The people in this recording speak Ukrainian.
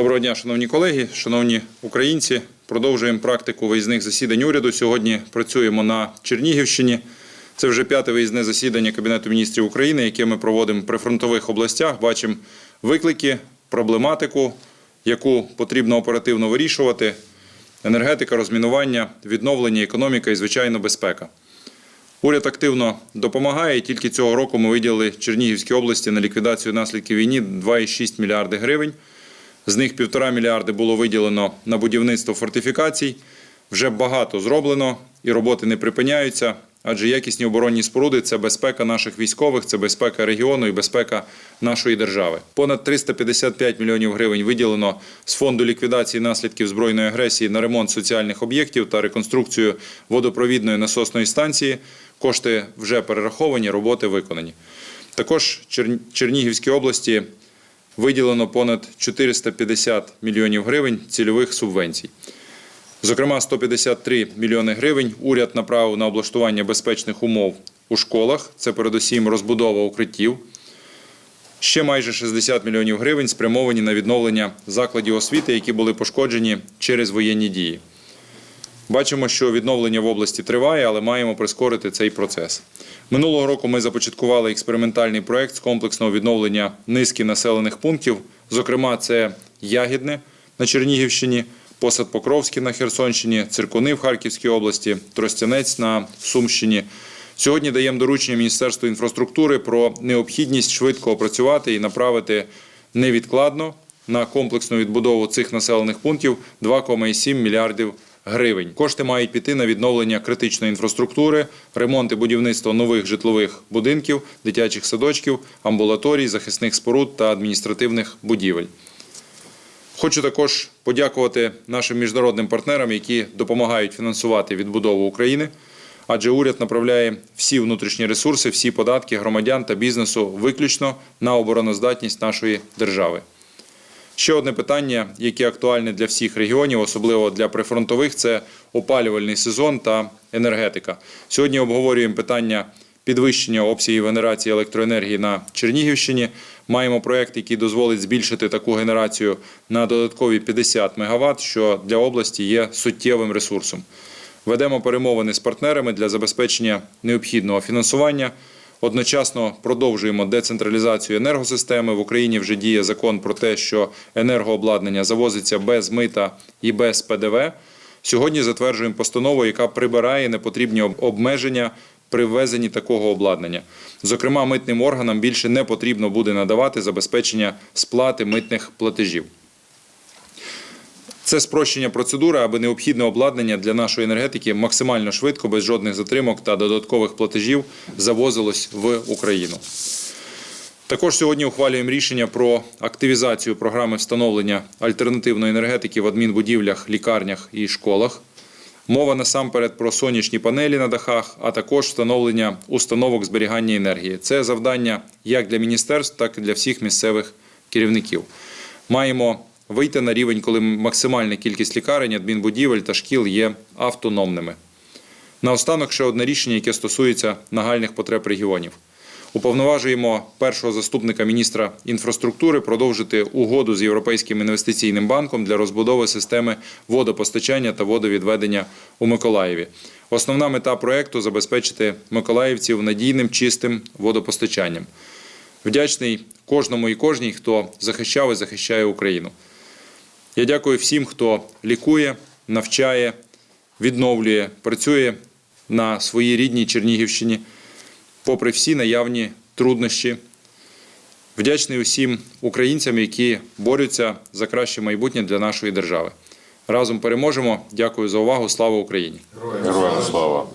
Доброго дня, шановні колеги, шановні українці. Продовжуємо практику виїзних засідань уряду. Сьогодні працюємо на Чернігівщині. Це вже п'яте виїзне засідання Кабінету міністрів України, яке ми проводимо при фронтових областях. Бачимо виклики, проблематику, яку потрібно оперативно вирішувати. Енергетика, розмінування, відновлення, економіка і, звичайно, безпека. Уряд активно допомагає. Тільки цього року ми виділили Чернігівській області на ліквідацію наслідків війни 2,6 мільярди гривень. З них півтора мільярди було виділено на будівництво фортифікацій. Вже багато зроблено і роботи не припиняються, адже якісні оборонні споруди це безпека наших військових, це безпека регіону і безпека нашої держави. Понад 355 мільйонів гривень виділено з фонду ліквідації наслідків збройної агресії на ремонт соціальних об'єктів та реконструкцію водопровідної насосної станції. Кошти вже перераховані, роботи виконані. Також Чернігівській області виділено понад 450 мільйонів гривень цільових субвенцій. Зокрема, 153 мільйони гривень уряд направив на облаштування безпечних умов у школах. Це передусім розбудова укриттів. Ще майже 60 мільйонів гривень спрямовані на відновлення закладів освіти, які були пошкоджені через воєнні дії. Бачимо, що відновлення в області триває, але маємо прискорити цей процес. Минулого року ми започаткували експериментальний проект з комплексного відновлення низки населених пунктів. Зокрема, це Ягідне на Чернігівщині, Посад Покровський на Херсонщині, Циркуни в Харківській області, Тростянець на Сумщині. Сьогодні даємо доручення Міністерству інфраструктури про необхідність швидко опрацювати і направити невідкладно на комплексну відбудову цих населених пунктів 2,7 мільярдів гривень. Кошти мають піти на відновлення критичної інфраструктури, ремонт і будівництво нових житлових будинків, дитячих садочків, амбулаторій, захисних споруд та адміністративних будівель. Хочу також подякувати нашим міжнародним партнерам, які допомагають фінансувати відбудову України. Адже уряд направляє всі внутрішні ресурси, всі податки громадян та бізнесу виключно на обороноздатність нашої держави. Ще одне питання, яке актуальне для всіх регіонів, особливо для прифронтових, це опалювальний сезон та енергетика. Сьогодні обговорюємо питання підвищення обсягів генерації електроенергії на Чернігівщині. Маємо проєкт, який дозволить збільшити таку генерацію на додаткові 50 МВт, що для області є суттєвим ресурсом. Ведемо перемовини з партнерами для забезпечення необхідного фінансування. Одночасно продовжуємо децентралізацію енергосистеми. В Україні вже діє закон про те, що енергообладнання завозиться без мита і без ПДВ. Сьогодні затверджуємо постанову, яка прибирає непотрібні обмеження при ввезенні такого обладнання. Зокрема, митним органам більше не потрібно буде надавати забезпечення сплати митних платежів. Це спрощення процедури, аби необхідне обладнання для нашої енергетики максимально швидко, без жодних затримок та додаткових платежів завозилось в Україну. Також сьогодні ухвалюємо рішення про активізацію програми встановлення альтернативної енергетики в адмінбудівлях, лікарнях і школах. Мова насамперед про сонячні панелі на дахах, а також встановлення установок зберігання енергії. Це завдання як для міністерств, так і для всіх місцевих керівників. Маємо вийти на рівень, коли максимальна кількість лікарень, адмінбудівель та шкіл є автономними. Наостанок ще одне рішення, яке стосується нагальних потреб регіонів. Уповноважуємо першого заступника міністра інфраструктури продовжити угоду з Європейським інвестиційним банком для розбудови системи водопостачання та водовідведення у Миколаєві. Основна мета проекту забезпечити миколаївців надійним чистим водопостачанням. Вдячний кожному і кожній, хто захищав і захищає Україну. Я дякую всім, хто лікує, навчає, відновлює, працює на своїй рідній Чернігівщині, попри всі наявні труднощі. Вдячний усім українцям, які борються за краще майбутнє для нашої держави. Разом переможемо. Дякую за увагу. Слава Україні! Героям слава!